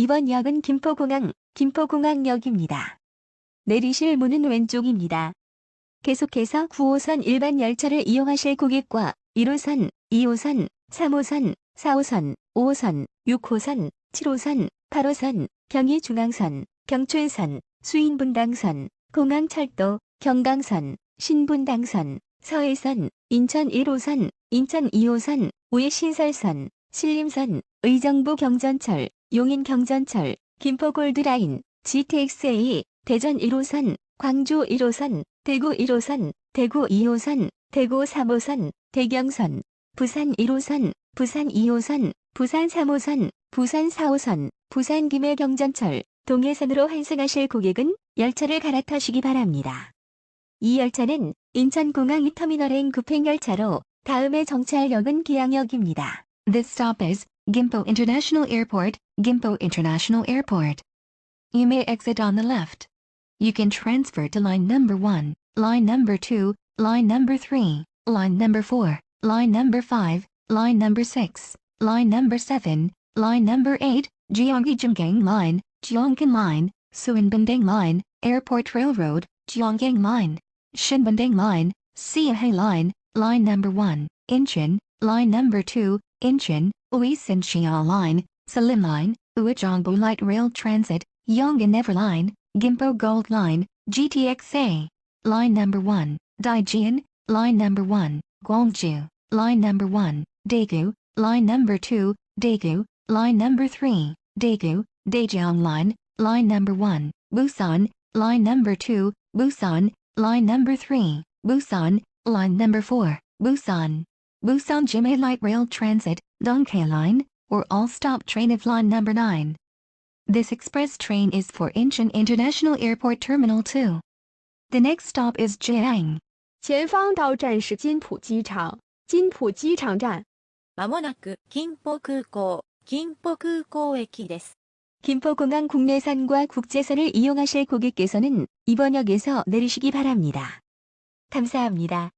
이번 역은 김포공항, 김포공항역입니다. 내리실 문은 왼쪽입니다. 계속해서 9호선 일반 열차를 이용하실 고객과 1호선, 2호선, 3호선, 4호선, 5호선, 6호선, 7호선, 8호선, 경의중앙선, 경춘선, 수인분당선, 공항철도, 경강선, 신분당선, 서해선, 인천 1호선, 인천 2호선, 우회신설선, 신림선, 의정부 경전철, 용인 경전철, 김포 골드라인, GTX-A, 대전 1호선, 광주 1호선, 대구 1호선, 대구 2호선, 대구 3호선, 대경선, 부산 1호선, 부산 2호선, 부산 3호선, 부산 4호선, 부산 김해 경전철, 동해선으로 환승하실 고객은 열차를 갈아타시기 바랍니다. 이 열차는 인천공항 터미널행 급행열차로 다음의 정차역은 계양역입니다. This stop is Gimpo International Airport, Gimpo International Airport. You may exit on the left. You can transfer to line number 1, line number 2, line number 3, line number 4, line number 5, line number 6, line number 7, line number 8, Gyeonggi Jimgang Line, Gyeonggan Line, Suinbindang Line, Airport Railroad, Gyeonggang Line, Shinbindang Line, Siahe Line, line number 1, Incheon, line number 2, Incheon, Uisinchia Line, Salim Line, Uijeongbu Light Rail Transit, Yongin Ever Line, Gimpo Gold Line, GTXA. Line number 1, Daijian, line number 1, Gwangju, line number 1, Daegu, line number 2, Daegu, line number 3, Daegu, Daejeong Line, line number 1, Busan, line number 2, Busan, line number 3, Busan, line number 4, Busan. Busan Jimei Light Rail Transit, Donghae Line, or all-stop train of line number 9. This express train is for Incheon International Airport Terminal 2. The next stop is Jiang. 前方到站是金浦机场，金浦机场站。まもなく金浦空港、金浦空港駅です。 김포공항 국내선과 국제선을 이용하실 고객께서는 이번 역에서 내리시기 바랍니다. 감사합니다.